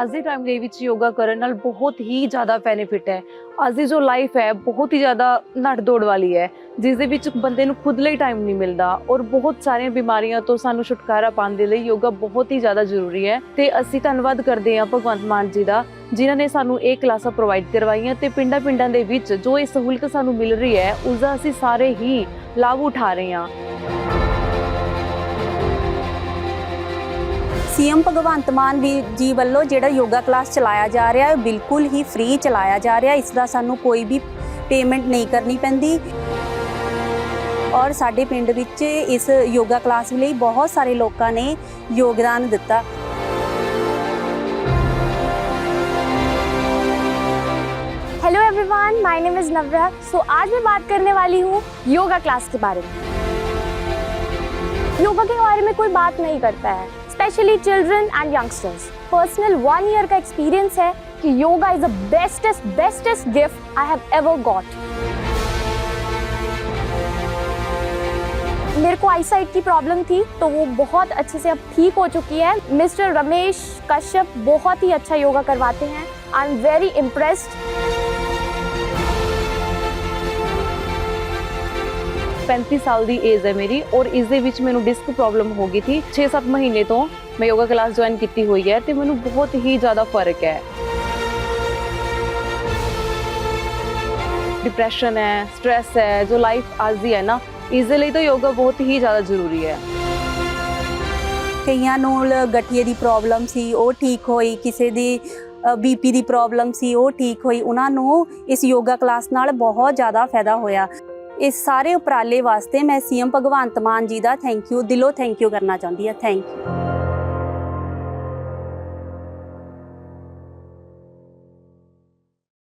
ਅੱਜ ਦੇ ਟਾਈਮ ਦੇ ਵਿੱਚ ਯੋਗਾ ਕਰਨ ਨਾਲ ਬਹੁਤ ਹੀ ਜ਼ਿਆਦਾ ਬੈਨੀਫਿਟ ਹੈ। ਅੱਜ ਦੀ ਜੋ ਲਾਈਫ ਹੈ, ਬਹੁਤ ਹੀ ਜ਼ਿਆਦਾ ਨੱਠ ਦੌੜ ਵਾਲੀ ਹੈ, ਜਿਸ ਦੇ ਵਿੱਚ ਬੰਦੇ ਨੂੰ ਖੁਦ ਲਈ ਟਾਈਮ ਨਹੀਂ ਮਿਲਦਾ ਔਰ ਬਹੁਤ ਸਾਰੀਆਂ ਬਿਮਾਰੀਆਂ ਤੋਂ ਸਾਨੂੰ ਛੁਟਕਾਰਾ ਪਾਉਣ ਦੇ ਲਈ ਯੋਗਾ ਬਹੁਤ ਹੀ ਜ਼ਿਆਦਾ ਜ਼ਰੂਰੀ ਹੈ। ਤੇ ਅਸੀਂ ਧੰਨਵਾਦ ਕਰਦੇ ਹਾਂ ਭਗਵੰਤ ਮਾਨ ਜੀ ਦਾ, ਜਿਨ੍ਹਾਂ ਨੇ ਸਾਨੂੰ ਇਹ ਕਲਾਸਾਂ ਪ੍ਰੋਵਾਈਡ ਕਰਵਾਈਆਂ ਤੇ ਪਿੰਡਾਂ-ਪਿੰਡਾਂ ਦੇ ਵਿੱਚ ਜੋ ਇਹ ਸਹੂਲਤ ਸਾਨੂੰ ਮਿਲ ਰਹੀ ਹੈ, ਉਸ ਦਾ ਅਸੀਂ ਸਾਰੇ ਹੀ ਲਾਭ ਉਠਾ ਰਹੇ ਹਾਂ। ਸੀਐਮ ਭਗਵੰਤ ਮਾਨ ਵੀ ਜੀ ਵੱਲੋਂ ਜਿਹੜਾ ਯੋਗਾ ਕਲਾਸ ਚਲਾਇਆ ਜਾ ਰਿਹਾ ਹੈ ਉਹ ਬਿਲਕੁਲ ਹੀ ਫ੍ਰੀ ਚਲਾਇਆ ਜਾ ਰਿਹਾ ਇਸ ਦਾ ਸਾਨੂੰ ਕੋਈ ਵੀ ਪੇਮੈਂਟ ਨਹੀਂ ਕਰਨੀ ਪੈਂਦੀ ਔਰ ਸਾਡੇ ਪਿੰਡ ਵਿੱਚ ਇਸ ਯੋਗਾ ਕਲਾਸ ਲਈ ਬਹੁਤ ਸਾਰੇ ਲੋਕਾਂ ਨੇ ਯੋਗਦਾਨ ਦਿੱਤਾ hello everyone my name is Navya so आज मैं बात करने वाली हूँ योगा क्लास के बारे में योगा के बारे में कोई बात नहीं करता है Specially children and youngsters personal one year का एक्सपीरियंस है कि yoga is the bestest bestest gift I have ever got मेरे को आईसाइट की प्रॉब्लम थी तो वो बहुत अच्छे से अब ठीक हो चुकी है। मिस्टर रमेश कश्यप बहुत ही अच्छा योगा करवाते हैं। आई एम वेरी इम्प्रेस्ड 35 ਸਾਲ ਦੀ ਏਜ ਹੈ ਮੇਰੀ ਔਰ ਇਸ ਦੇ ਵਿੱਚ ਮੈਨੂੰ ਡਿਸਕ ਪ੍ਰੋਬਲਮ ਹੋ ਗਈ ਸੀ 6-7 ਮਹੀਨੇ ਤੋਂ ਮੈਂ ਯੋਗਾ ਕਲਾਸ ਜੁਆਇਨ ਕੀਤੀ ਹੋਈ ਹੈ ਤੇ ਮੈਨੂੰ ਬਹੁਤ ਹੀ ਜ਼ਿਆਦਾ ਫ਼ਰਕ ਹੈ। ਡਿਪਰੈਸ਼ਨ ਹੈ ਸਟ्रेस ਹੈ, ਜੋ ਲਾਈਫ ਅੱਜ ਦੀ ਹੈ ਨਾ, ਇਸ ਦੇ ਲਈ ਤਾਂ ਯੋਗਾ ਬਹੁਤ ਹੀ ਜ਼ਿਆਦਾ ਜ਼ਰੂਰੀ ਹੈ। ਕਈਆਂ ਨੂੰ ਗਠੀਏ ਦੀ ਪ੍ਰੋਬਲਮ ਸੀ, ਉਹ ਠੀਕ ਹੋਈ, ਕਿਸੇ ਦੀ ਬੀਪੀ ਦੀ ਪ੍ਰੋਬਲਮ ਸੀ, ਉਹ ਠੀਕ ਹੋਈ, ਉਹਨਾਂ ਨੂੰ ਇਸ ਯੋਗਾ ਕਲਾਸ ਨਾਲ ਬਹੁਤ ਜ਼ਿਆਦਾ ਫਾਇਦਾ ਹੋਇਆ। ਇਸ ਸਾਰੇ ਉਪਰਾਲੇ ਵਾਸਤੇ ਮੈਂ ਸੀਐਮ ਭਗਵੰਤ ਮਾਨ ਜੀ ਦਾ ਥੈਂਕ ਯੂ ਦਿਲੋਂ ਥੈਂਕ ਯੂ ਕਰਨਾ ਚਾਹੁੰਦੀ ਹਾਂ ਥੈਂਕ ਯੂ